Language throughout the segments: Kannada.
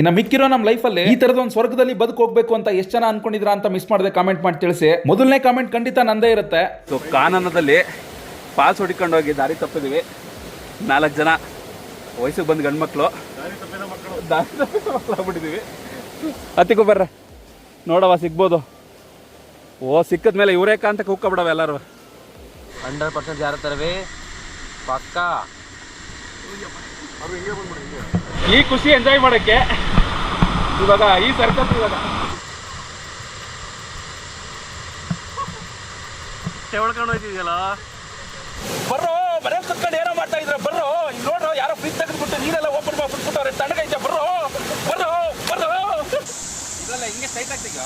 ಇನ್ನ ಮಿಕ್ಕಿರೋ ನಮ್ಮ ಲೈಫಲ್ಲಿ ಈ ತರದ ಒಂದು ಸ್ವರ್ಗದಲ್ಲಿ ಬದುಕು ಹೋಗ್ಬೇಕು ಅಂತ ಎಷ್ಟು ಜನ ಅನ್ಕೊಂಡಿದ್ರ ಅಂತ ಮಿಸ್ ಮಾಡದೆ ಕಾಮೆಂಟ್ ಮಾಡಿ ತಿಳಿಸಿ. ಮೊದಲನೇ ಕಾಮೆಂಟ್ ಖಂಡಿತ ನಂದೇ ಇರುತ್ತೆ. ಸೊ ಕಾನನದಲ್ಲಿ ಪಾಸ್ ಹೊಡಿಕೊಂಡು ಹೋಗಿ ದಾರಿ ತಪ್ಪಿದ್ವಿ. ನಾಲ್ಕು ಜನ ವಯಸ್ಸಿಗೆ ಬಂದು ಗಂಡು ಮಕ್ಕಳು ದಾರಿ ತಪ್ಪಿದ ಮಕ್ಳು ಆಗ್ಬಿಟ್ಟಿದೀವಿ. ಹತ್ತಿಗೂ ಬರ್ರ. ನೋಡವ ಸಿಗ್ಬೋದು. ಓ ಸಿಕ್ಕದ ಮೇಲೆ ಇವರೇ ಕಾಂತ ಕುಕ್ಕೊಬಿಡವ ಎಲ್ಲರೂ. ಹಂಡ್ರೆಡ್ ಪರ್ಸೆಂಟ್ ಯಾರ ತರವಿ ಪಕ್ಕ. ಈ ಖುಷಿ ಎಂಜಾಯ್ ಮಾಡೋಕ್ಕೆ ಇವಾಗ ಈ ಸರ್ಕಸ್ ಇವಾಗ. ತೆವಳ್ಕೊಂಡು ಹೋಯ್ತಿದ್ಯಲ್ಲ? ಬರ್ರೋ ಮನೆ ಕುತ್ಕೊಂಡು ಏನೋ ಮಾಡ್ತಾ ಇದ್ರ ಬರ್ರೋ. ಇಲ್ಲಿ ನೋಡ್ರೋ ಯಾರೋ ಫ್ರಿಜ್ ತೆಗೆದ್ಬಿಟ್ಟು ನೀರೆಲ್ಲ ಓಪನ್ ಮಾಡ್ಬಿಟ್ಬಿಟ್ಟವ್ರೆ ತಣ್ಣಗೈತೆ ಬರ್ರೋ. ಬರ್ರೋ ಬರ್ರೋ. ಇದೆಲ್ಲ ಹಿಂಗೆ ಸೈಟ್ ಆಗ್ತೀಗ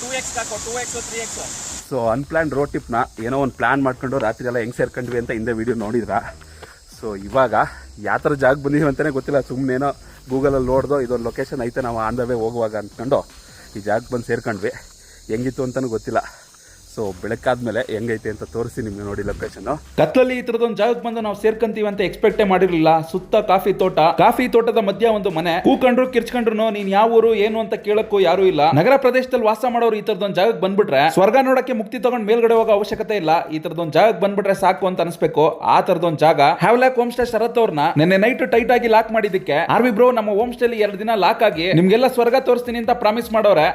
ಟೂ ಎಕ್ಸ್ ಹಾಕೋ two X three X so unplanned road ಟ್ರಿಪ್ನ ಏನೋ ಒಂದು ಪ್ಲಾನ್ ಮಾಡ್ಕೊಂಡು ರಾತ್ರಿ ಎಲ್ಲ ಹೆಂಗೆ ಸೇರ್ಕೊಂಡ್ವಿ ಅಂತ ಹಿಂದೆ ವಿಡಿಯೋ ನೋಡಿದ್ರ? ಸೊ ಇವಾಗ ಯಾವ ಥರ ಜಾಗ ಬಂದಿದ್ದೀವಿ ಅಂತಲೇ ಗೊತ್ತಿಲ್ಲ. ಸುಮ್ಮನೇನೋ ಗೂಗಲಲ್ಲಿ ನೋಡ್ದೋ ಇದೊಂದು ಲೊಕೇಶನ್ ಐತೆ, ನಾವು ಆನ್ ದ ವೇ ಹೋಗುವಾಗ ಅಂದ್ಕೊಂಡು ಈ ಜಾಗಕ್ಕೆ ಬಂದು ಸೇರ್ಕೊಂಡ್ವಿ. ಹೆಂಗಿತ್ತು ಅಂತಲೂ ಗೊತ್ತಿಲ್ಲ. ಸೊ ಬೆಳಕಾದ್ಮೇಲೆ ಹೆಂಗೈತೆ ಅಂತ ತೋರಿಸಿ ನಿಮ್ಗೆ ನೋಡಿ ಲೊಕೇಶನ್ ಕತ್ತಲಲ್ಲಿ ಈ ತರದೊಂದು ಜಾಗಕ್ಕೆ ಬಂದು ನಾವು ಸೇರ್ಕಂತೀವಿ ಅಂತ ಎಕ್ಸ್ಪೆಕ್ಟೇ ಮಾಡಿರಲಿಲ್ಲ. ಸುತ್ತ ಕಾಫಿ ತೋಟ. ಕಾಫಿ ತೋಟದ ಮಧ್ಯ ಒಂದು ಮನೆ. ಕೂಕೊಂಡ್ರು ಕಿರ್ಚ್ಕೊಂಡ್ರು ನೀನ್ ಯಾವ ಊರು ಏನು ಅಂತ ಕೇಳಕ್ಕೂ ಯಾರು ಇಲ್ಲ. ನಗರ ಪ್ರದೇಶದಲ್ಲಿ ವಾಸ ಮಾಡೋರು ಈ ತರದೊಂದು ಜಾಗಕ್ಕೆ ಬಂದ್ಬಿಟ್ರೆ ಸ್ವರ್ಗ ನೋಡಕ್ಕೆ ಮುಕ್ತಿ ತಗೊಂಡ್ ಮೇಲ್ಗಡೆ ಹೋಗೋ ಅವಶ್ಯಕತೆ ಇಲ್ಲ. ಈ ತರದೊಂದು ಜಾಗಕ್ಕೆ ಬಂದ್ಬಿಟ್ರೆ ಸಾಕು ಅಂತ ಅನ್ಸ್ಬೇಕು. ಆ ತರದೊಂದು ಜಾಗ ಹ್ಯಾವ್ಲಾಕ್ ಹೋಮ್ ಸ್ಟೇ ಶರತ್ ಅವ್ರನ್ನ ನಿನ್ನೆ ನೈಟ್ ಟೈಟ್ ಆಗಿ ಲಾಕ್ ಮಾಡಿದ್ದಕ್ಕೆ. ಆರ್ ವಿ ಬ್ರೋ ನಮ್ಮ ಹೋಮ್ ಸ್ಟೇ ಎರಡು ದಿನ ಲಾಕ್ ಆಗಿ ನಿಮ್ಗೆಲ್ಲ ಸ್ವರ್ಗ ತೋರಿಸ್ತೀನಿ ಅಂತ ಪ್ರಾಮಿಸ್ ಮಾಡೋರೆ.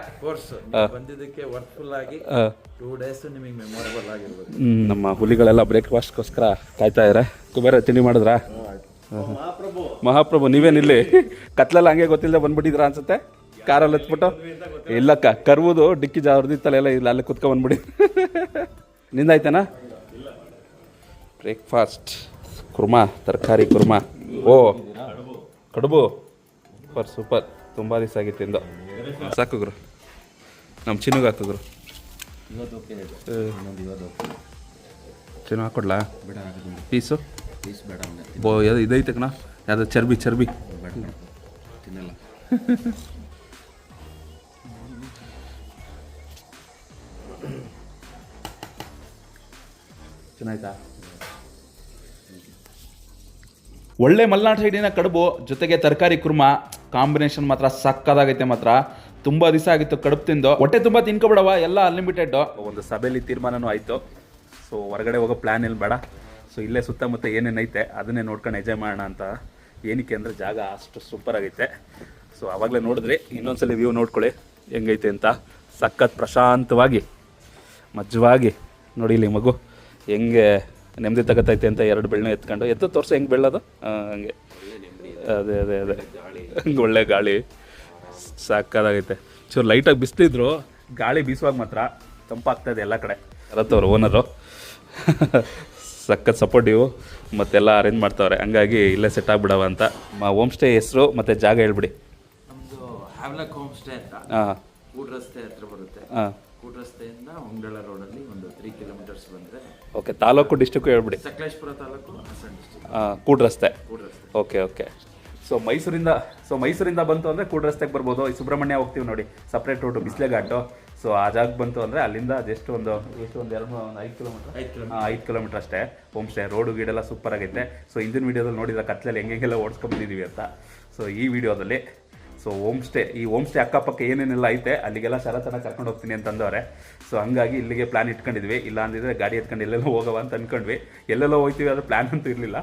ಬಂದಿದ್ದಕ್ಕೆ ವರ್ಕ್ಫುಲ್ ಆಗಿ. ಟೂ ಡೇಸ್ ನಿಮಗೆ ಮೆಮೊರಬಲ್ ಆಗಿರ್ಬೋದು. ನಮ್ಮ ಹುಲಿಗಳೆಲ್ಲ ಬ್ರೇಕ್ಫಾಸ್ಟ್ಗೋಸ್ಕರ ಕಾಯ್ತಾ ಇದ್ದಾರೆ ಕುಬೇರ ತಿಂಡಿ ಮಾಡಿದ್ರಾ? ಮಹಾಪ್ರಭು. ನೀವೇನಿಲ್ಲಿ ಕತ್ಲೆಲ್ಲ ಹಂಗೆ ಗೊತ್ತಿಲ್ಲದೆ ಬಂದ್ಬಿಟ್ಟಿದ್ರ ಅನ್ಸುತ್ತೆ? ಕಾರಲ್ಲಿ ಹತ್ಬಿಟ್ಟು ಇಲ್ಲಕ್ಕ ಕರ್ವುದು ಡಿಕ್ಕಿ ಜಾರ್ದಿತ್ತಲ್ಲ ಎಲ್ಲ ಇಲ್ಲ ಅಲ್ಲಿ ಕುತ್ಕೊಂಡ್ ಬಂದ್ಬಿಡಿ. ನಿಂದಾಯ್ತೇನಾ? ಬ್ರೇಕ್ಫಾಸ್ಟ್ ಕುರ್ಮಾ ತರಕಾರಿ ಕುರ್ಮಾ. ಓ ಕಡುಬು. Super super. ತುಂಬ ದಿವಸ ಆಗಿತ್ತು ತಿಂದು. ಸಾಕು ಗುರು. ನಮ್ಮ ಚಿನ್ನುಗೆ ಹಾಕು ಹಾಕೊಡ್ಲ? ಹಾಕೊಡ್ಲಾ ಪೀಸು? ಪೀಸ್ ಬೇಡ ಬೋ ಯಾವ್ದು ಇದೈತೆ ಕಣ? ಯಾವ್ದು ಚರ್ಬಿ ಚರ್ಬಿ? ಬೇಡ ತಿನ್ನಲ್ಲ. ಚೆನ್ನಾಯ್ತಾ? ಒಳ್ಳೆ ಮಲ್ನಾಡ್ ಸೈಡಿನ ಕಡುಬು ಜೊತೆಗೆ ತರಕಾರಿ ಕುರ್ಮ ಕಾಂಬಿನೇಷನ್ ಮಾತ್ರ ಸಕ್ಕದಾಗೈತೆ ಮಾತ್ರ. ತುಂಬಾ ದಿವಸ ಆಗಿತ್ತು ಕಡುಬು ತಿಂದು. ಹೊಟ್ಟೆ ತುಂಬಾ ತಿನ್ಕೊಬಿಡವ ಎಲ್ಲ ಅನ್ಲಿಮಿಟೆಡ್ ಒಂದು ಸಭೆಯಲ್ಲಿ ತೀರ್ಮಾನನೂ ಆಯಿತು. ಸೊ ಹೊರಗಡೆ ಹೋಗೋ ಪ್ಲಾನ್ ಏನು ಬೇಡ. ಸೊ ಇಲ್ಲೇ ಸುತ್ತಮುತ್ತ ಏನೇನೈತೆ ಅದನ್ನೇ ನೋಡ್ಕೊಂಡು ಎಂಜಾಯ್ ಮಾಡೋಣ ಅಂತ ಏನಕ್ಕೆ ಅಂದರೆ ಜಾಗ ಅಷ್ಟು ಸೂಪರ್ ಆಗೈತೆ. ಸೊ ಆವಾಗಲೇ ನೋಡಿದ್ರಿ, ಇನ್ನೊಂದ್ಸಲಿ ವ್ಯೂ ನೋಡ್ಕೊಳ್ಳಿ, ಹೆಂಗೈತೆ ಅಂತ. ಸಖತ್ ಪ್ರಶಾಂತವಾಗಿ, ಮಜ್ಜವಾಗಿ ನೋಡಿ ಇಲ್ಲಿ ಮಗು. ಹೆಂಗೆ ನೆಮ್ಮದಿ ತಗತೈತೆ ಅಂತ ಎರಡು ಬೆಳ್ಳ ಎತ್ಕೊಂಡು. ಎತ್ತು ತೋರಿಸು, ಹೆಂಗೆ ಬೆಳ್ಳೋದು? ಹಂಗೆ. ಅದೇ ಅದೇ ಅದೇ. ಒಳ್ಳೆ ಗಾಳಿ. ಸಾಕಾಗೈತೆ ಚೂರು ಲೈಟಾಗಿ ಬಿಸಿಲಿದ್ರು ಗಾಳಿ ಬೀಸುವಾಗ ಮಾತ್ರ ತಂಪಾಗ್ತಾ ಇದೆ ಎಲ್ಲ ಕಡೆ. ಅವರು ಓನರು ಸಖತ್ ಸಪೋರ್ಟಿವ್ ಮತ್ತೆಲ್ಲ ಅರೇಂಜ್ ಮಾಡ್ತಾವ್ರೆ. ಹಂಗಾಗಿ ಇಲ್ಲೇ ಸೆಟ್ ಆಗ್ಬಿಡವ ಅಂತ. ಹೋಮ್ ಸ್ಟೇ ಹೆಸರು ಮತ್ತೆ ಜಾಗ ಹೇಳ್ಬಿಡಿ. ನಮ್ದು ಹ್ಯಾವ್ಲಕ್ ಹೋಮ್ ಸ್ಟೇ ಅಂತ. ಕೂಡ್ ರಸ್ತೆ ಹತ್ರ ಬರುತ್ತೆ. ಕೂಡ್ ರಸ್ತೆಯಿಂದ ಹೊಂಗಳ ರೋಡಲ್ಲಿ ಒಂದು ತ್ರೀ ಕಿಲೋಮೀಟರ್ಸ್ ಬಂದರೆ ಓಕೆ ತಾಲೂಕು ಡಿಸ್ಟಿಕ್ಕು ಹೇಳ್ಬಿಡಿ. ಸಕಲೇಶ್ಪುರ ತಾಲೂಕು ಹಾಸನ ಡಿಸ್ಟಿಕ್ ಕೂಡ್ ರಸ್ತೆ. ಕೂಡ್ ರಸ್ತೆ. ಓಕೆ ಓಕೆ ಸೊ ಮೈಸೂರಿಂದ ಸೊ ಮೈಸೂರಿಂದ ಬಂತು ಅಂದರೆ ಕೂಡ ರಸ್ತೆಗೆ ಬರ್ಬೋದು. ಈ ಸುಬ್ರಹ್ಮಣ್ಯ ಹೋಗ್ತೀವಿ ನೋಡಿ. ಸಪ್ರೇಟ್ ರೋಡು ಬಿಸಿಲೆ ಘಾಟು ಸೊ ಆ ಜಾಗ ಬಂತು ಅಂದರೆ ಅಲ್ಲಿಂದ ಜಸ್ಟ್ ಒಂದು ಎಷ್ಟು ಒಂದು ಎರಡು ಒಂದು ಐದು ಕಿಲೋಮೀಟರ್ ಐದು ಕಿಲೋಮೀಟರ್ ಐದು ಕಿಲೋಮೀಟರ್ ಅಷ್ಟೇ. ಹೋಮ್ ಸ್ಟೇ ರೋಡು ಗೀಡೆಲ್ಲ ಸೂಪರ್ ಆಗೈತೆ. ಸೊ ಹಿಂದಿನ ವೀಡಿಯೋದಲ್ಲಿ ನೋಡಿದ ಕತ್ಲಲ್ಲಿ ಹೆಂಗೆಲ್ಲ ಓಡಿಸ್ಕೊಂಡ್ಬಂದಿದ್ದೀವಿ ಅಂತ. ಸೊ ಈ ವಿಡಿಯೋದಲ್ಲಿ ಸೊ ಹೋಮ್ ಸ್ಟೇ ಈ ಹೋಮ್ ಸ್ಟೇ ಅಕ್ಕಪಕ್ಕ ಏನೇನೆಲ್ಲ ಐತೆ ಅಲ್ಲಿಗೆಲ್ಲ ಶರತನ ಕರ್ಕೊಂಡು ಹೋಗ್ತೀನಿ ಅಂತಂದವ್ರೆ ಸೊ ಹಂಗಾಗಿ ಇಲ್ಲಿಗೆ ಪ್ಲಾನ್ ಇಟ್ಕೊಂಡಿದ್ವಿ. ಇಲ್ಲ ಅಂದಿದ್ರೆ ಗಾಡಿ ಎತ್ಕೊಂಡು ಎಲ್ಲೆಲ್ಲೋ ಹೋಗವ ಅಂತ ಅಂದ್ಕೊಂಡ್ವಿ ಎಲ್ಲೆಲ್ಲೋ ಹೋಗ್ತೀವಿ ಅದು ಪ್ಲಾನ್ ಅಂತೂ ಇರಲಿಲ್ಲ.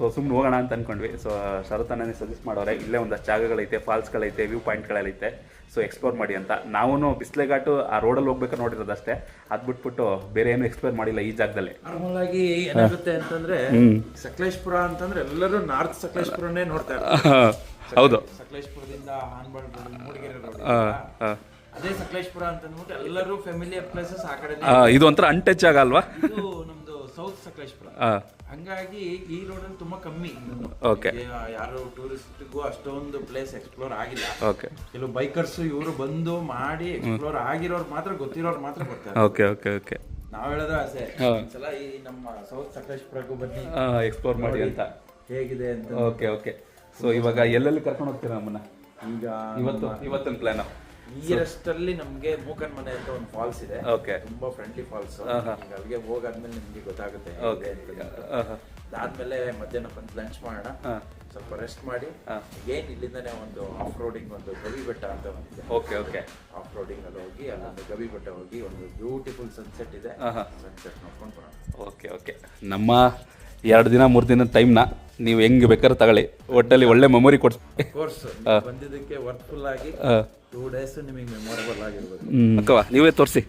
ಸೊ ಸುಮ್ಮನೆ ಹೋಗೋಣ ಅಂತ ಅನ್ಕೊಂಡ್ವಿ. ಸೊ ಶರತನೇ ಸಜೆಸ್ಟ್ ಮಾಡೋರೆ ಇಲ್ಲೇ ಒಂದಷ್ಟು ಜಾಗಗಳೈತೆ ಫಾಲ್ಸ್ಗಳೈತೆ ವ್ಯೂ ಪಾಯಿಂಟ್ಗಳೈತೆ ಸೊ ಎಕ್ಸ್ಪ್ಲೋರ್ ಮಾಡಿ ಅಂತ. ನಾವು ಬಿಸ್ಲೆಘಾಟು ಆ ರೋಡಲ್ಲಿ ಹೋಗ್ಬೇಕು ನೋಡಿರೋದಷ್ಟೇ ಅದು ಬಿಟ್ಬಿಟ್ಟು ಬೇರೆ ಏನು ಎಕ್ಸ್ಪ್ಲೋರ್ ಮಾಡಿಲ್ಲ ಈ ಜಾಗದಲ್ಲಿ. ನಾರ್ಮಲ್ ಆಗಿ ಏನಾಗುತ್ತೆ ಅಂತಂದ್ರೆ ಸಕಲೇಶ್ಪುರ ಅಂತಂದ್ರೆ ಎಲ್ಲರೂ ನಾರ್ತ್ ಸಕಲೇಶ್ಪುರನೇ ನೋಡ್ತಾರೆ ಹೌದು. ಸಕಲೇಶ್ಪುರದಿಂದ ಮೂಡಿಗೆರೆ ರೋಡ್ ಅದೇ ಸಕಲೇಶ್ಪುರ ಅಂತ ಅಂದ್ಬಿಟ್ಟು ಎಲ್ಲರೂ ಫ್ಯಾಮಿಲಿ ಪ್ಲೇಸಸ್ ಆ ಕಡೆ ಇದು ಒಂಥರ ಅನ್ಟಚ್ ಆಗಲ್ವಾ ಅಲ್ವಾ? ಇದು ನಮ್ದು ಸೌತ್ ಸಕಲೇಶ್ಪುರ. ಹಂಗಾಗಿ ಈ ರೋಡಲ್ಲಿ ತುಂಬಾ ಕಮ್ಮಿ. ಯಾರು ಟೂರಿಸ್ಟ್ಗೂ ಅಷ್ಟೊಂದು ಪ್ಲೇಸ್ ಎಕ್ಸ್ಪ್ಲೋರ್ ಆಗಿಲ್ಲ. ಓಕೆ ಕೆಲವು ಬೈಕರ್ಸ್ ಇವರು ಬಂದು ಮಾಡಿ ಎಕ್ಸ್ಪ್ಲೋರ್ ಆಗಿರೋರು ಮಾತ್ರ ಗೊತ್ತಿರೋರು ಮಾತ್ರ ಬರ್ತಾರೆ. ಓಕೆ ಓಕೆ ಓಕೆ ನಾವ್ ಹೇಳಿದ್ರೆ ಆಸೆ. ಒಂದ್ಸಲ ಈ ನಮ್ಮ ಸೌತ್ ಸಕಲೇಶ್ಪುರಕ್ಕೂ ಬನ್ನಿ. ಎಕ್ಸ್ಪ್ಲೋರ್ ಮಾಡಿ ಅಂತ. ಹೇಗಿದೆ ಅಂತ. ಓಕೆ ಓಕೆ ಸೊ ಇವಾಗ ಎಲ್ಲೆಲ್ಲಿ ಕರ್ಕೊಂಡು ಹೋಗ್ತೀರಾ ನಮ್ಮನ್ನ ಈಗ ಇವತ್ತು ಇವತ್ತಿನ ಪ್ಲಾನ್ ನೀರಷ್ಟಲ್ಲಿ ನಮಗೆ ಮೂಕನ್ ಮನೆ ಅಂತ ಒಂದು ಫಾಲ್ಸ್ ಇದೆ. ಓಕೆ ತುಂಬಾ ಫ್ರೆಂಡ್ಲಿ ಫಾಲ್ಸ್ ಈಗ ಅಲ್ಲಿಗೆ ಹೋಗಾದ್ಮೇಲೆ ನಿಮ್ಗೆ ಗೊತ್ತಾಗುತ್ತೆ ಓಕೆ ಅಂತ. ಅದಾದ್ಮೇಲೆ ಮಧ್ಯಾಹ್ನ ಬಂದು ಲಂಚ್ ಮಾಡೋಣ. ಸ್ವಲ್ಪ ರೆಸ್ಟ್ ಮಾಡಿ. ಏನ್ ಇಲ್ಲಿಂದನೇ ಒಂದು ಆಫ್ ರೋಡಿಂಗ್ ಒಂದು ಗವಿ ಬೆಟ್ಟ ಅಂತ ಒಂದಿದೆ ಓಕೆ ಓಕೆ ಆಫ್ ರೋಡಿಂಗ್ ಅಲ್ಲಿ ಹೋಗಿ ಅಲ್ಲೊಂದು ಗವಿ ಬೆಟ್ಟ ಹೋಗಿ ಒಂದು ಬ್ಯೂಟಿಫುಲ್ ಸನ್ಸೆಟ್ ಇದೆ. ಸನ್ಸೆಟ್ ನೋಡ್ಕೊಂಡು ಬರೋಣ. ಓಕೆ ಓಕೆ ನಮ್ಮ ಎರಡು ದಿನ ಮೂರು ದಿನ ಟೈಮ್ನ ನೀವು ಹೆಂಗೆ ಬೇಕಾದ್ರೆ ತಗೊಳ್ಳಿ. ಒಟ್ಟಲ್ಲಿ ಒಳ್ಳೆ ಮೆಮೊರಿ ಕೊಡ್ಸಿ ಕೋರ್ಸ್ ಬಂದಿದ್ದಕ್ಕೆ ವರ್ಕ್ಫುಲ್ ಆಗಿ ಟೂ ಡೇಸ್ ನಿಮಗೆ ಮೆಮೊರಬಲ್ ಆಗಿರ್ಬೇಕು. ಅಕ್ಕವ ನೀವೇ ತೋರಿಸಿ.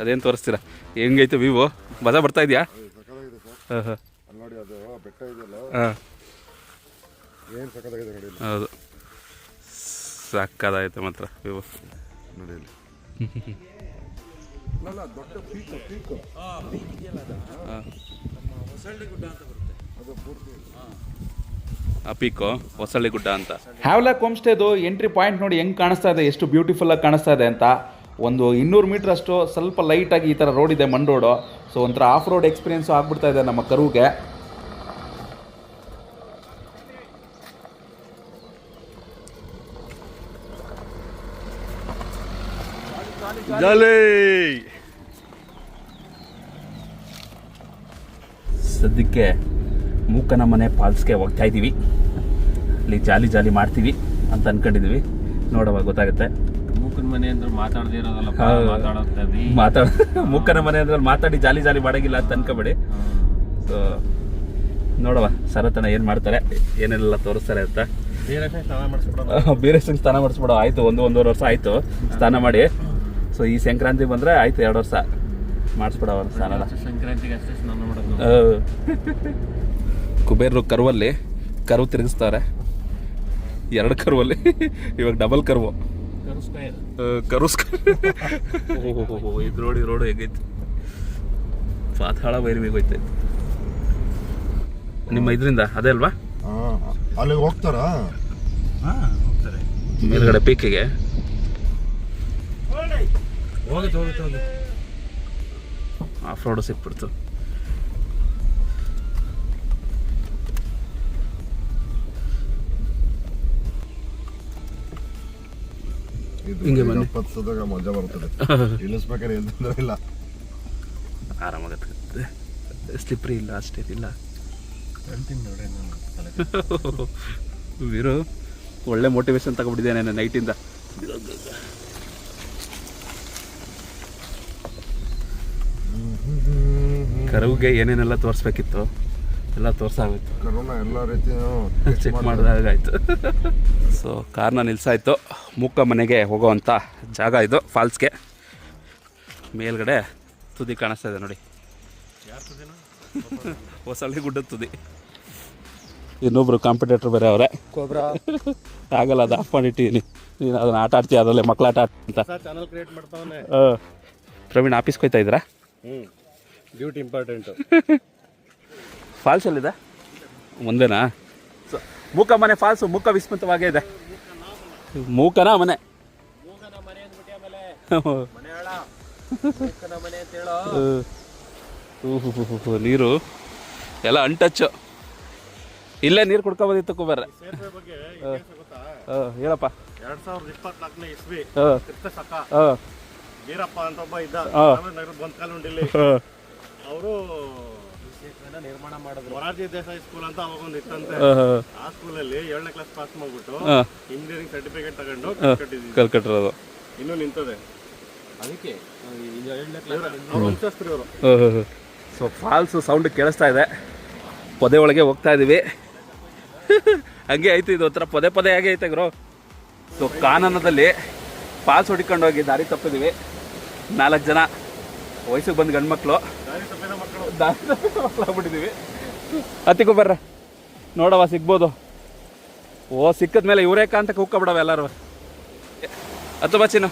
ಅದೇನು ತೋರಿಸ್ತೀರಾ? ಹೆಂಗೈತೆ ವಿವೋ ಮಜಾ ಬರ್ತಾ ಇದೆಯಾ? ಹಾಂ ಹಾಂ. ನೋಡಿ ಅದು ಬೆಟ್ಟ ಇದೆಯಲ್ಲ? ಹಾಂ. ಏನು ಸಕ್ಕತ್ತಾಗಿದೆ ನೋಡಿ ಹೌದು. ಸಾಕಾದೈತೆ ಮಾತ್ರ ವಿವೋ ನೋಡಿ ಇಲ್ಲಿ. ಅಲ್ಲ, ಅಲ್ಲ, ದೊಡ್ಡ ಪೀಕು ಪೀಕು. ಅದು ಪೂರ್ತಿ ಆ ಪೀಕು ಹೊಸಳ್ಳಿ ಗುಡ್ಡ ಅಂತ. ಹ್ಯಾವ್ಲಾಕ್ ಹೋಮ್ ಸ್ಟೇದು ಎಂಟ್ರಿ ಪಾಯಿಂಟ್ ನೋಡಿ ಹೆಂಗ್ ಕಾಣಿಸ್ತಾ ಇದೆ ಎಷ್ಟು ಬ್ಯೂಟಿಫುಲ್ ಆಗಿ ಕಾಣಿಸ್ತಾ ಇದೆ ಅಂತ. ಒಂದು ಇನ್ನೂರು ಮೀಟರ್ ಅಷ್ಟು ಸ್ವಲ್ಪ ಲೈಟಾಗಿ ಈ ಥರ ರೋಡ್ ಇದೆ ಮಣ್ ರೋಡು ಸೊ ಒಂಥರ ಆಫ್ ರೋಡ್ ಎಕ್ಸ್ಪೀರಿಯನ್ಸ್ ಆಗ್ಬಿಡ್ತಾ ಇದೆ ನಮ್ಮ ಕರುಗೆ. ಸದ್ಯಕ್ಕೆ ಮೂಕನ ಮನೆ ಫಾಲ್ಸ್ಗೆ ಹೋಗ್ತಾ ಇದ್ದೀವಿ. ಅಲ್ಲಿ ಜಾಲಿ ಜಾಲಿ ಮಾಡ್ತೀವಿ ಅಂತ ಅನ್ಕೊಂಡಿದ್ದೀವಿ. ನೋಡುವ ಗೊತ್ತಾಗುತ್ತೆ. ಮೂಕನ ಮನೆ ಅಂದ್ರೆ ಮಾತಾಡದೇ ಇರೋದಲ್ಲ ಹೌದು. ಮಾತಾಡೋದು ಮಾತಾಡ ಮೂಕನ ಮನೆ ಅಂದ್ರೆ ಮಾತಾಡಿ ಜಾಲಿ ಜಾಲಿ ಮಾಡಂಗಿಲ್ಲ ಅಂತ ಅನ್ಕೋಬೇಡಿ. ಸೊ ನೋಡುವ ಸರತನ ಏನು ಮಾಡ್ತಾರೆ? ಏನೆಲ್ಲ ತೋರಿಸ್ತಾರೆ ಅಂತ? ಬೇರೆ ಸಂಗ್ ಸ್ನಾನ ಮಾಡಿಸ್ಬಿಡೋ. ಆಯ್ತು ಒಂದು ಒಂದೂವರೆ ವರ್ಷ ಆಯ್ತು. ಸ್ನಾನ ಮಾಡಿ. ಸೊ ಈ ಸಂಕ್ರಾಂತಿ ಬಂದ್ರೆ ಆಯ್ತು ಎರಡು ವರ್ಷ. ಮಾಡಿಸ್ಬಿಡವ ಸ್ನಾನ ಸಂಕ್ರಾಂತಿಗೆ ಅಷ್ಟೇ ಸ್ನಾನ ಮಾಡೋದು. ಕುಬೇರರು ಕರುವಲ್ಲಿ ಕರು ತಿರುಗಿಸ್ತಾರೆ. ಎರಡು ಕರುವಲ್ಲಿ. ಇವಾಗ ಡಬಲ್ ಕರುವು. ಕರುಸ್ ಇದು ರೋಡ್ ಈ ರೋಡು ಹೇಗೈತೆ? ಪಾತಾಳ ಬೈರ್ವಿಗೆ ಹೋಯ್ತೈತೆ. ನಿಮ್ಮ ಇದರಿಂದ? ಅದೇ ಅಲ್ವಾ? ಅಲ್ಲಿ ಅಲ್ಲಿಗೆ ಹೋಗ್ತಾರಾ? ಮೇಲ್ಗಡೆ ಪೀಕಿಗೆ. ಹೋಗುತ್ತೆ ಹೋಗುತ್ತೆ ಹೋಗುತ್ತೆ ಆಫ್ ರೋಡು ಸಿಕ್ಬಿಡ್ತು ಹಿಂಗೆ ಬನ್ನಿ. ಪತ್ಸದಾಗ ಮಜಾ ಬರ್ತದೆ. ಇಳಿಸ್ಬೇಕಾದ್ರೆ ಏನು ತೊಂದರೆ ಇಲ್ಲ. ಆರಾಮಾಗತ್ತೆ. ಸ್ಲಿಪ್ರಿ ಇಲ್ಲ ಅಷ್ಟೇನಿಲ್ಲ ವೀರು ಒಳ್ಳೆ ಮೋಟಿವೇಶನ್ ತಗೊಂಡಿದ್ದೇನೆ ನೈಟಿಂದ ಕರುವಿಗೆ ಏನೇನೆಲ್ಲ ತೋರಿಸ್ಬೇಕಿತ್ತು? ಎಲ್ಲ ತೋರಿಸಾಗಿತ್ತು ಕರೋನಾ ಎಲ್ಲ ರೀತಿಯೂ ಚೆಕ್ ಮಾಡಿದಾಗಾಯ್ತು. ಸೊ ಕಾರ್ನ ನಿಲ್ಸಾಯಿತು. ಮೂಕ ಮನೆಗೆ ಹೋಗೋವಂಥ ಜಾಗ ಇದು ಫಾಲ್ಸ್ಗೆ. ಮೇಲ್ಗಡೆ ತುದಿ ಕಾಣಿಸ್ತಾ ಇದೆ ನೋಡಿ. ಹೊಸಳ್ಳಿ ಗುಡ್ಡದ ತುದಿ. ಇನ್ನೊಬ್ರು ಕಾಂಪಿಟೇಟರ್ ಬೇರೆ ಅವರೇ. ಆಗಲ್ಲ ಅದು ಆಫ್ ಮಾಡಿಟ್ಟಿದ್ದೀನಿ ನೀನು ಅದನ್ನ ಆಟ ಆಡ್ತೀಯ ಅದರಲ್ಲೇ ಮಕ್ಳು ಆಟ ಆಡ್ತೀನಿ ಅಂತ ಚಾನಲ್ ಕ್ರಿಯೇಟ್ ಮಾಡ್ತಾವನೆ. ಆ, ಪ್ರವೀಣ್ ಆಫೀಸ್ಗೆ ಹೋಯ್ತಾ ಇದ್ದೀರಾ? Duty important. ಫಾಲ್ಸ್ ಅಲ್ಲಿದೆ ಮುಂದೆನಾ? ಸೊ ಮೂಕ ಮನೆ ಫಾಲ್ಸು ಮೂಕ ವಿಸ್ಮೃತವಾಗೇ ಇದೆ. ಮೂಕನ ಮನೆ. ನೀರು ಎಲ್ಲ ಅನ್ಟಚ್ ಇಲ್ಲೇ ನೀರು ಕುಡ್ಕೊಬೋದಿತ್ತು ಬಂದಿತ್ತು ಸೇತುವೆ ಬಗ್ಗೆ ಗೊತ್ತಾ ಹೇಳಪ್ಪ. ಎರಡ್ ಸಾವಿರದ ಇಪ್ಪತ್ನಾಲ್ಕನೇ ಇಸ್ವಿ. ಸಕ. ಆ, ವೀರಪ್ಪ ಅಂತ ಒಬ್ಬ ಇದ್ದ. ನಗರದ ಬಂದ್ಕಾಲುಂಡಿಲಿ ಆ. ಅವರು ನಿರ್ಮಾಣ ಮಾಡಿದ್ರು. ಮೊರಾರ್ಜಿ ದೇಸಾಯಿ ಸ್ಕೂಲ್ ಅಂತ ಅವಾಗ ಒಂದು ಇತ್ತಂತೆ. ಆ, ಸ್ಕೂಲ್ ಸ್ಕೂಲಲ್ಲಿ ಏಳನೇ ಕ್ಲಾಸ್ ಪಾಸ್ ಮಾಡ್ಬಿಟ್ಟು ಇಂಜಿನಿಯರಿಂಗ್ ಸರ್ಟಿಫಿಕೇಟ್ ತಗೊಂಡು ಕಲ್ಕಟ್ಟಿರೋದು ಇನ್ನೂ ನಿಂತದೆ. ಅದಕ್ಕೆ ಅವ್ರ ಅವರು ಸೊ ಫಾಲ್ಸ್ ಸೌಂಡ್ ಕೇಳಿಸ್ತಾ ಇದೆ. ಪೊದೆ ಒಳಗೆ ಹೋಗ್ತಾ ಇದೀವಿ. ಹಂಗೆ ಐತೆ ಇದು ಒಂಥರ ಪದೇ ಪದೇ ಹಾಗೆ ಐತೆ ಗ್ರೋ? ಸೊ ಕಾನನದಲ್ಲಿ ಫಾಲ್ಸ್ ಹೊಡಿಕೊಂಡು ಹೋಗಿ ದಾರಿ ತಪ್ಪಿದೀವಿ. ನಾಲ್ಕು ಜನ. ವಯಸ್ಸಿಗೆ ಬಂದು ತಪ್ಪಿದ ಮಕ್ಕಳು. ಆಗ್ಬಿಟ್ಟಿದೀವಿ ಹತ್ತಿಗೂ ಬರ್ರ. ನೋಡವ ಸಿಗ್ಬೋದು. ಓ ಸಿಕ್ಕದ ಮೇಲೆ ಇವರೇ ಕಾಂತ ಹೋಗ್ಕೊಬಿಡವ ಎಲ್ಲರೂ. ಹತ್ತು ಬಚ್ಚಿನ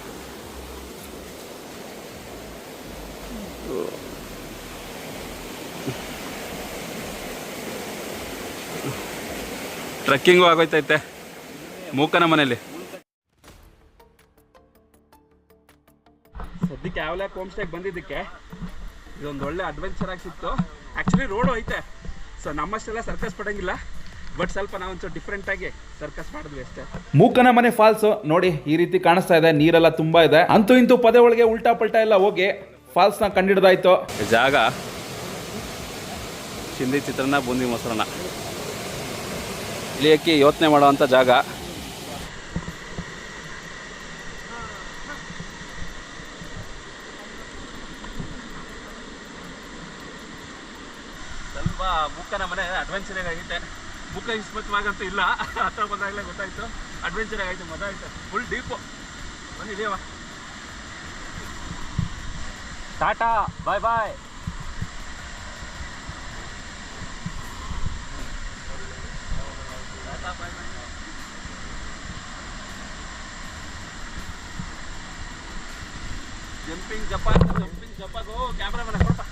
ಟ್ರೆಕ್ಕಿಂಗು ಆಗೋಯ್ತೈತೆ ಮೂಕನ ಮನೇಲಿ. ಯಾವ್ಲಾಕ್ ಹೋಮ್ ಸ್ಟೇಗೆ ಬಂದಿದ್ದಕ್ಕೆ ಇದೊಂದು ಒಳ್ಳೆ ಅಡ್ವೆಂಚರ್ ಆಗಿ ಸಿಕ್ತು. ಆ್ಯಕ್ಚುಲಿ ರೋಡು ಐತೆ ಸೊ ನಮ್ಮಷ್ಟೆಲ್ಲ ಸರ್ಕಸ್ ಪಡೋಂಗಿಲ್ಲ. ಬಟ್ ಸ್ವಲ್ಪ ನಾವು ಒಂಚೂರು ಡಿಫ್ರೆಂಟ್ ಆಗಿ ಸರ್ಕಸ್ ಮಾಡಿದ್ವಿ ಅಷ್ಟೇ. ಮೂಕನ ಮನೆ ಫಾಲ್ಸ್ ನೋಡಿ ಈ ರೀತಿ ಕಾಣಿಸ್ತಾ ಇದೆ ನೀರೆಲ್ಲ ತುಂಬಾ ಇದೆ. ಅಂತೂ ಇಂತೂ ಪದೇ ಒಳಗೆ ಉಲ್ಟಾ ಪಲ್ಟಾ ಎಲ್ಲ ಹೋಗಿ ಫಾಲ್ಸ್ನ ಕಂಡಿಡ್ದಾಯ್ತು. ಜಾಗ ಚಿಂದಿ ಚಿತ್ರನ ಬೂಂದಿ ಮೊಸರನ್ನ. ಇಳಿಯೋಕ್ಕೆ ಯೋಚನೆ ಮಾಡುವಂಥ ಜಾಗ. ಬುಕ್ಕನ ಮನೆ ಅಡ್ವೆಂಚರ್ ಆಗೈತೆ ಬುಕ್ ಇಸ್ಪತ್ವಾಗಂತೂ ಇಲ್ಲ. ಹತ್ರ ಬಂದಾಗಲೇ ಗೊತ್ತಾಯ್ತು. ಅಡ್ವೆಂಚರ್ ಆಗೈತೆ ಮಜಾ ಆಯ್ತು full deep ಇಳಿಯವ tata bye bye jumping Japan jumping ಜಪಾಗು camera ಮನೆ ಕೊಡಪ್ಪ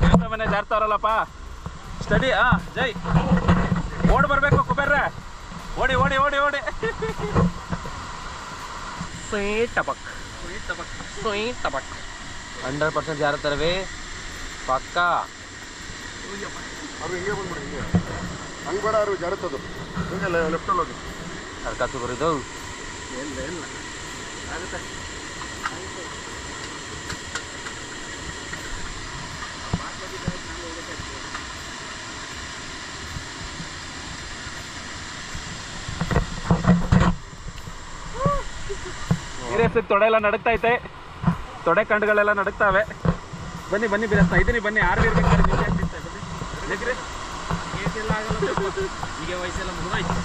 ಕ್ಯಾಮ್ರಾ ಮನೆ ಜಾರ್ತಾವ್ರಲ್ಲಪ್ಪ. ಸ್ಟಡಿ ಆ ಜೈ. ಓಡ್ ಬರಬೇಕು ಕುಬೇರ್ರೆ. ಓಡಿ ಓಡಿ ಓಡಿ ಓಡಿ. ಸ್ವೀಟ್ ಟಬಕ್ ಸ್ವೀಟ್ ಟಬಕ್ ಹಂಡ್ರೆಡ್ ಪರ್ಸೆಂಟ್ ಯಾರ ತರವೇ ಪಕ್ಕ. ಅದು ಹಿಂಗೆ ಬಂದ್ಬಿಡಿ ಹಿಂಗೆ. ಹಂಗೆ ಬೇಡ ಅವ್ರು ಜಾರತ್ತದು. ಹಿಂಗೆ ಲೆಫ್ಟಲ್ಲಿ ಹೋಗಿ. ಸರ್ಕಾರ ಬರೋದು. ತೊಡೆ ಎಲ್ಲ ನಡಕ್ತೈತೆ ತೊಡೆ ಕಂಡುಗಳೆಲ್ಲ ನಡಕ್ತಾವೆ ಬನ್ನಿ ಬನ್ನಿ ಬಿರಸ್ತಾ ಇದೀನಿ ಬನ್ನಿ. ಆರು ಇರ್ಬೇಕಾದ್ರೆ ನೀವು ಯಾಕೆ ತಿಂತಾ ಬನ್ನಿ. ನೆಗ್ರಿ. ಈಗ ವಯಸ್ಸೆಲ್ಲ ಮುಗಿದಾಯ್ತು.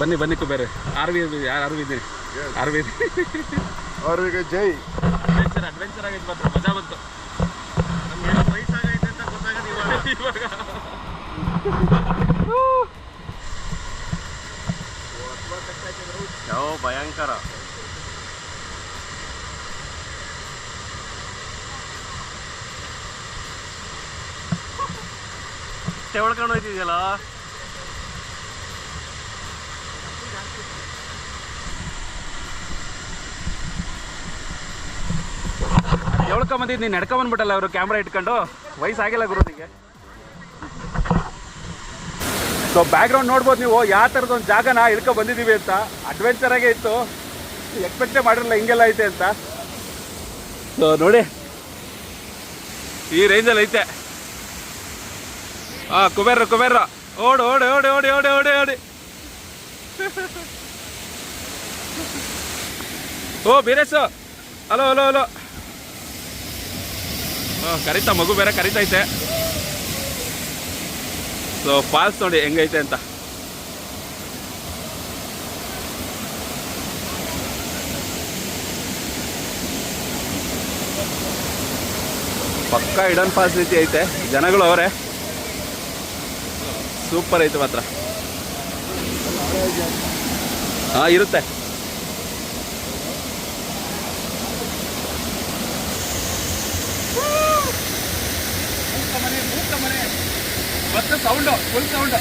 ಬನ್ನಿ ಬನ್ನಿ ಕುಬೇರೆ. ಆರ್ವಿ ಯಾರು ಆರ್ವಿ ಇದ್ದೀನಿ ಆರ್ವಿ ಅವ್ರಿಗೆ ಜೈ. ಅಡ್ವೆಂಚರ್ ಅಡ್ವೆಂಚರ್ ಆಗೈತೆ ಮಾತ್ರ ಮಜಾ ಬಂತು. ನಮ್ಗೆ ವಯಸ್ಸಾಗೈತೆ ಅಂತ ಗೊತ್ತಾಗದು ಇವಾಗ. ಯಾವ ಭಯಂಕರ. ತೆವಳ್ಕೊಂಡು ಹೋಯ್ತಿದ್ಯಲ್ಲ? ಎಳ್ಕೊಂಬಂದಿದ್ದು ನೀನು ನಡ್ಕೊಂಬಂದ್ಬಿಟ್ಟಲ್ಲ ಅವರು ಕ್ಯಾಮ್ರಾ ಇಟ್ಕೊಂಡು? ವಯಸ್ಸಾಗಿಲ್ಲ ಗುರು ನಿಮಗೆ ಸೊ ಬ್ಯಾಕ್ಗ್ರೌಂಡ್ ನೋಡ್ಬೋದು ನೀವು, ಯಾವ ಥರದ ಒಂದು ಜಾಗನ ಇಳ್ಕೊ ಬಂದಿದ್ದೀವಿ ಅಂತ. ಅಡ್ವೆಂಚರ್ ಆಗೇ ಇತ್ತು. ಎಕ್ಸ್ಪೆಕ್ಟೇ ಮಾಡಿರಲಿಲ್ಲ, ಹಿಂಗೆಲ್ಲ ಐತೆ ಅಂತ. ಸೊ ನೋಡಿ. ಈ ರೇಂಜಲ್ಲಿ ಐತೆ. ಹಾಂ ಕುಬೇರ ಕುಬೇರ ಓಡು, ಓಡಿ ಓಡಿ ಓಡಿ ಓಡಿ ಓಡಿ ಓಡಿ. ಓ, ಬೀರೇಶ. Hello hello hello. ಕರಿತಾ ಮಗು ಬೇರೆ ಕರಿತೈತೆ ಸೊ ಫಾಲ್ಸ್ ನೋಡಿ ಹೆಂಗೈತೆ ಅಂತ. ಪಕ್ಕ ಇಡನ್ ಫಾಲ್ಸ್ ರೀತಿ ಐತೆ. ಜನಗಳು ಅವರೇ. ಸೂಪರ್ ಐತೆ ಮಾತ್ರ. ಹಾಂ, ಇರುತ್ತೆ. ಸೌಂಡು ಫುಲ್ ಸೌಂಡ್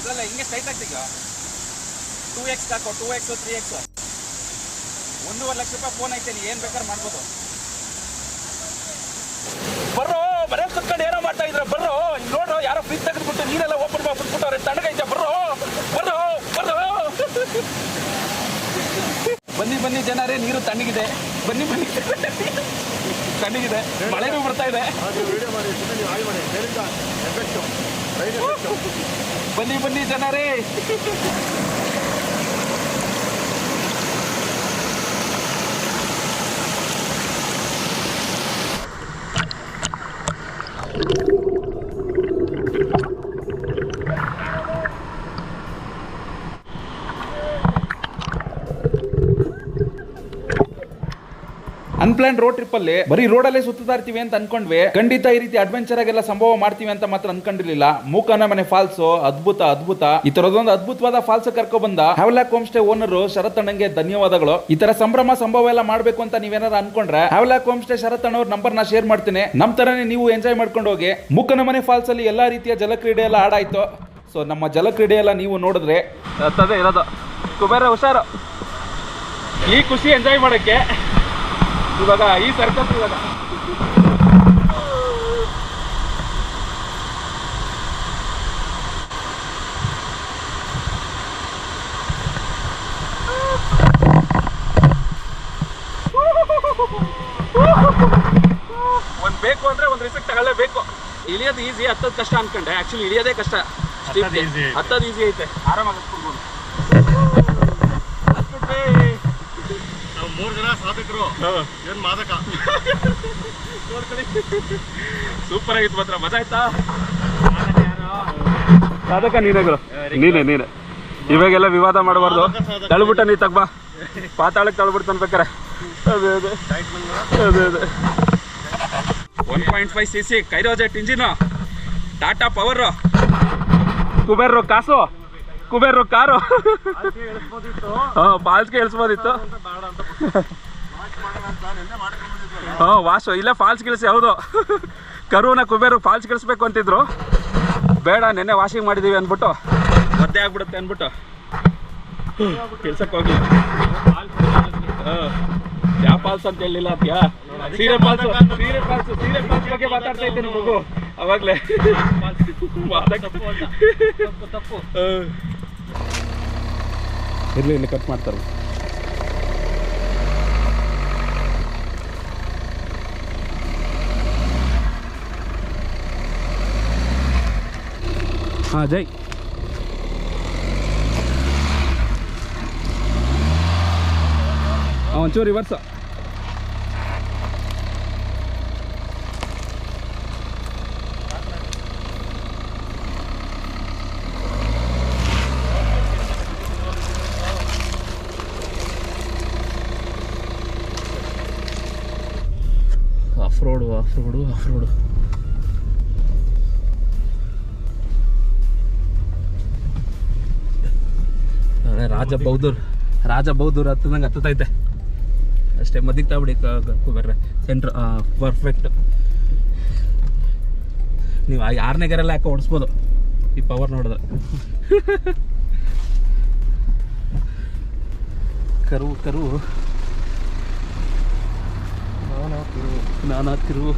ಇಲ್ಲ ಹಿಂಗೆ ಎಕ್ಸ್ ಹಾಕೋ ತ್ರೀ ಒಂದೂವರೆ ಲಕ್ಷ ರೂಪಾಯಿ ಫೋನ್ ಐತೆ ನೀನು ಏನು ಬೇಕಾದ್ರೆ ಮಾಡ್ಬೋದು ಬರ್ರೋ ಬರೇ ಕುತ್ಕೊಂಡು ಏನೋ ಮಾಡ್ತಾ ಇದ್ರ. ಬರ್ರೋ, ನೋಡ್ರೋ, ಯಾರೋ ಫ್ರಿಜ್ ತೆಗೆದ್ಬಿಟ್ಟು ನೀರೆಲ್ಲ ಓಪನ್ ಮಾಡ್ಬಿಟ್ಬಿಟ್ಟವ್ರೆ ತಣ್ಣಗೈತೆ ಬರ್ರೋ ಬರ್ರೋ ಬರ್ರೋ. ಬನ್ನಿ ಬನ್ನಿ ಜನರೇ, ನೀರು ತಣ್ಣಗಿದೆ. ಬನ್ನಿ ಬನ್ನಿ. ತಣ್ಣಗಿದೆ. ಮಳೆನೂ ಬರ್ತಾ ಇದೆ. ಬನ್ನಿ ಬನ್ನಿ ಜನರೇ. ಅನ್ಪ್ಲಾನ್ ರೋಡ್ ಟ್ರಿಪ್ ಅಲ್ಲಿ ಬರೀ ರೋಡಲ್ಲೇ ಸುತ್ತಾ ಇರ್ತೀವಿ ಅಂತ ಅನ್ಕೊಂಡ್ವಿ. ಖಂಡಿತ ಈ ರೀತಿ ಅಡ್ವೆಂಚರ್ ಆಗೆಲ್ಲ ಸಂಭವ ಮಾಡ್ತೀವಿ ಅಂತ ಮಾತ್ರ ಅನ್ಕೊಂಡಿರ್ಲಿಲ್ಲ. ಮೂಕನ ಮನೆ ಫಾಲ್ಸ್ ಅದ್ಭುತ ಅದ್ಭುತ. ಈ ತರದೊಂದು ಅದ್ಭುತವಾದ ಫಾಲ್ಸ್ ಕರ್ಕೊ ಬಂದ Havelock home stay owner Sharath ಅಣ್ಣಂಗೆ ಧನ್ಯವಾದಗಳು. ಈ ತರ ಸಂಭ್ರಮ, ಸಂಭವ ಎಲ್ಲ ಮಾಡ್ಬೇಕು ಅಂತ ನೀವೇನಾದ್ರು ಅನ್ಕೊಂಡ್ರೆ ಹ್ಯಾವ್ಲಾಕ್ ಹೋಮ್ ಸ್ಟೇ ಶರತ್ ಅಣ್ಣವ್ರ ನಂಬರ್ ನಾ ಶೇರ್ ಮಾಡ್ತೀನಿ. ನಮ್ ತರನೇ ನೀವು ಎಂಜಾಯ್ ಮಾಡ್ಕೊಂಡು ಹೋಗಿ. ಮೂಕನ ಮನೆ ಫಾಲ್ಸ್ ಅಲ್ಲಿ ಎಲ್ಲಾ ರೀತಿಯ ಜಲಕ್ರೀಡೆ ಎಲ್ಲ ಆಡಾಯ್ತು ಸೊ ನಮ್ಮ ಜಲಕ್ರೀಡೆ ಎಲ್ಲ ನೀವು ನೋಡಿದ್ರೆ ಇರೋದು. ಕುಬೇರ ಹುಷಾರು. ಈ ಖುಷಿ ಎಂಜಾಯ್ ಮಾಡೋಕ್ಕೆ. ಇವಾಗ ಈ ಸರ್ಕಸ್ ಇವಾಗ ಒಂದು ಬೇಕು ಅಂದ್ರೆ ಒಂದು ರಿಸೆಕ್ಟ್ ತಗೊಳ್ಳೇಬೇಕು ಇಳಿಯೋದು ಈಸಿ ಹತ್ತೋದು ಕಷ್ಟ ಅನ್ಕೊಂಡೆ ಆಕ್ಚುಲಿ ಇಳಿಯೋದೇ ಕಷ್ಟ ಹತ್ತೋದ್ easy. ಹತ್ತೋದು ಈಸಿ ಐತೆ ಆರಾಮಾಗಿ ಹತ್ಕೊಳ್ಬೋದು ಮೂರು ಜನ ಸಾಧಕರು ಏನ್ ಮಾದಕ? ಸೂಪರ್ ಆಗಿತ್ತು ಮಾತ್ರ ಮಜಾ ಆಯ್ತಾ? ಸಾಧಕ ನೀನಾಗು ನೀನೆ ನೀನೆ. ಇವಾಗೆಲ್ಲ ವಿವಾದ ಮಾಡಬಾರ್ದು. ತಳ್ಬಿಟ್ಟ ನೀ ತಗ್ಬಾ. ಪಾತಾಳಕ್ಕೆ ತಳ್ಬಿಡ್ತು ಅನ್ಬೇಕಾರೆ. ಅದೇ ಅದೇ. ಅದೇ ಅದೇ. One point five C C ಕೈರೋಜೆಟ್ engine Tata power ಕುಬೇರ್ರು ಕಾಸು. ಕುಬೇರ್ರು ಕಾರು ಹಾಂ ಫಾಲ್ಸ್ಗೆ ಇಳಿಸ್ಬೋದಿತ್ತು ವಾಸು ವಾಶು ಇಲ್ಲೇ ಫಾಲ್ಸ್ ಗಿಳಿಸಿ ಹೌದು ಕರುನ ಕುಬೇರು ಫಾಲ್ಸ್ ಗಿಳಿಸ್ಬೇಕು ಅಂತಿದ್ರು ಬೇಡ ನೆನ್ನೆ ವಾಷಿಂಗ್ ಮಾಡಿದೀವಿ ಅಂದ್ಬಿಟ್ಟು ಒದ್ದೆ ಆಗ್ಬಿಡುತ್ತೆ ಅಂದ್ಬಿಟ್ಟು ಕೆಲ್ಸಕ್ಕೆ ಹೋಗ್ಲಿ ಯಾವ ಫಾಲ್ಸ್ ಅಂತ ಹೇಳಿಲ್ಲ ಅದ್ಯಾ ಸೀರೆ ಫಾಲ್ಸ್ ಸೀರೆ ಫಾಲ್ಸ್ ಸೀರೆ ಫಾಲ್ಸ್ ಬಗ್ಗೆ ಮಾತಾಡ್ತಾ ಇದ್ದೀನಿ ಮಗು ಅವಾಗ್ಲೇ ತಪ್ಪು ಇರ್ಲಿ ಇಲ್ಲಿ ಕಟ್ ಮಾಡ್ತಾರೆ. ಹಾಂ ಜೈ. ಒಂಚೂರು reverse road off road off road ರಾಜ ಬೌದ್ಧರ್ ರಾಜ ಬೌದ್ಧರ್ ಹತ್ತದಂಗೆ ಹತ್ತತೈತೆ ಅಷ್ಟೇ ಮದಿಗೆ ತಾಬಿಡಿ ಬರ್ರೆ ಸೆಂಟ್ರ್ ಪರ್ಫೆಕ್ಟ್ ನೀವು ಆ ಯಾರನೇ ಗರೆಲ್ಲ ಯಾಕೆ ಓಡಿಸ್ಬೋದು. ಈ ಪವರ್ ನೋಡಿದ್ರೆ. ಕರು ಕರು. ನಾನಾ ತಿರುವು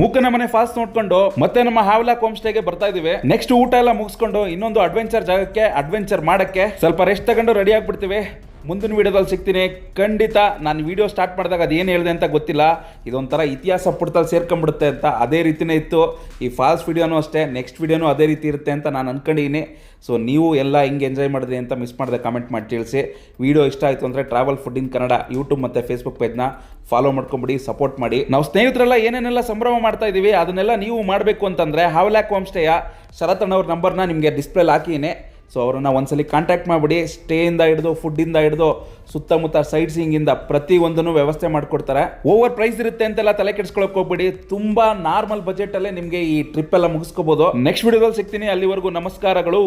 ಮೂಕನ ಮನೆ ಫಾಸ್ಟ್ ನೋಡ್ಕೊಂಡು ಮತ್ತೆ ನಮ್ಮ ಹಾವಲಾ ಹೋಮ್ ಸ್ಟೇಗೆ ಬರ್ತಾ ಇದೀವಿ ನೆಕ್ಸ್ಟ್ ಊಟ ಎಲ್ಲ ಮುಗಿಸ್ಕೊಂಡು ಇನ್ನೊಂದು ಅಡ್ವೆಂಚರ್ ಜಾಗಕ್ಕೆ ಅಡ್ವೆಂಚರ್ ಮಾಡಕ್ಕೆ ಸ್ವಲ್ಪ ರೆಸ್ಟ್ ತಗೊಂಡು ರೆಡಿ ಆಗ್ಬಿಡ್ತೀವಿ. ಮುಂದಿನ ವೀಡಿಯೋದಲ್ಲಿ ಸಿಗ್ತೀನಿ. ಖಂಡಿತ ನಾನು ವೀಡಿಯೋ ಸ್ಟಾರ್ಟ್ ಮಾಡಿದಾಗ ಅದೇನು ಹೇಳಿದೆ ಅಂತ ಗೊತ್ತಿಲ್ಲ. ಇದೊಂಥರ ಇತಿಹಾಸ ಪುಟದಲ್ಲಿ ಸೇರ್ಕೊಂಡ್ಬಿಡುತ್ತೆ ಅಂತ ಅದೇ ರೀತಿನೇ ಇತ್ತು. ಈ ಫಾಲ್ಸ್ ವಿಡಿಯೋನೂ ಅಷ್ಟೇ ನೆಕ್ಸ್ಟ್ ವೀಡಿಯೋನೂ ಅದೇ ರೀತಿ ಇರುತ್ತೆ ಅಂತ ನಾನು ಅಂದ್ಕೊಂಡಿದ್ದೀನಿ ಸೊ ನೀವು ಎಲ್ಲ ಹಿಂಗೆ ಎಂಜಾಯ್ ಮಾಡಿದ್ರಿ ಅಂತ ಮಿಸ್ ಮಾಡಿದೆ ಕಾಮೆಂಟ್ ಮಾಡಿ, ತಿಳಿಸಿ. ವೀಡಿಯೋ ಇಷ್ಟ ಆಯಿತು ಅಂದರೆ travel food in Kannada YouTube ಮತ್ತು ಫೇಸ್ಬುಕ್ ಪೇಜ್ನ ಫಾಲೋ ಮಾಡ್ಕೊಂಬಿಡಿ ಸಪೋರ್ಟ್ ಮಾಡಿ. ನಾವು ಸ್ನೇಹಿತರೆಲ್ಲ ಏನೇನೆಲ್ಲ ಸಂಭ್ರಮ ಮಾಡ್ತಾ ಇದ್ದೀವಿ ಅದನ್ನೆಲ್ಲ ನೀವು ಮಾಡಬೇಕು ಅಂತಂದರೆ ಹಾವ್ಲ್ಯಾಕ್ ಹೋಮ್ ಸ್ಟೇಯ ಶರತಣ್ಣವ್ರ ನಂಬರ್ನ ನಿಮಗೆ ಡಿಸ್ಪ್ಲೇಲಿ ಹಾಕಿನೇ ಸೊ ಅವರನ್ನು ಒಂದ್ಸಲಿ ಕಾಂಟ್ಯಾಕ್ಟ್ ಮಾಡಿಬಿಡಿ ಸ್ಟೇಯಿಂದ ಹಿಡಿದು ಫುಡ್ಡಿಂದ ಹಿಡಿದು, ಸುತ್ತಮುತ್ತ ಸೈಡ್ ಸೀಯಿಂಗಿಂದ ಪ್ರತಿ ಒಂದನ್ನು ವ್ಯವಸ್ಥೆ ಮಾಡಿಕೊಡ್ತಾರೆ. ಓವರ್ ಪ್ರೈಸ್ ಇರುತ್ತೆ ಅಂತೆಲ್ಲ ತಲೆ ಕೆಡಿಸ್ಕೊಳಕ್ ಹೋಗ್ಬಿಡಿ. ತುಂಬಾ ನಾರ್ಮಲ್ ಬಜೆಟಲ್ಲೇ ನಿಮಗೆ ಈ ಟ್ರಿಪ್ ಎಲ್ಲ ಮುಗಿಸ್ಕೋಬಹುದು ನೆಕ್ಸ್ಟ್ ವಿಡಿಯೋದಲ್ಲಿ ಸಿಗ್ತೀನಿ. ಅಲ್ಲಿವರೆಗೂ ನಮಸ್ಕಾರಗಳು.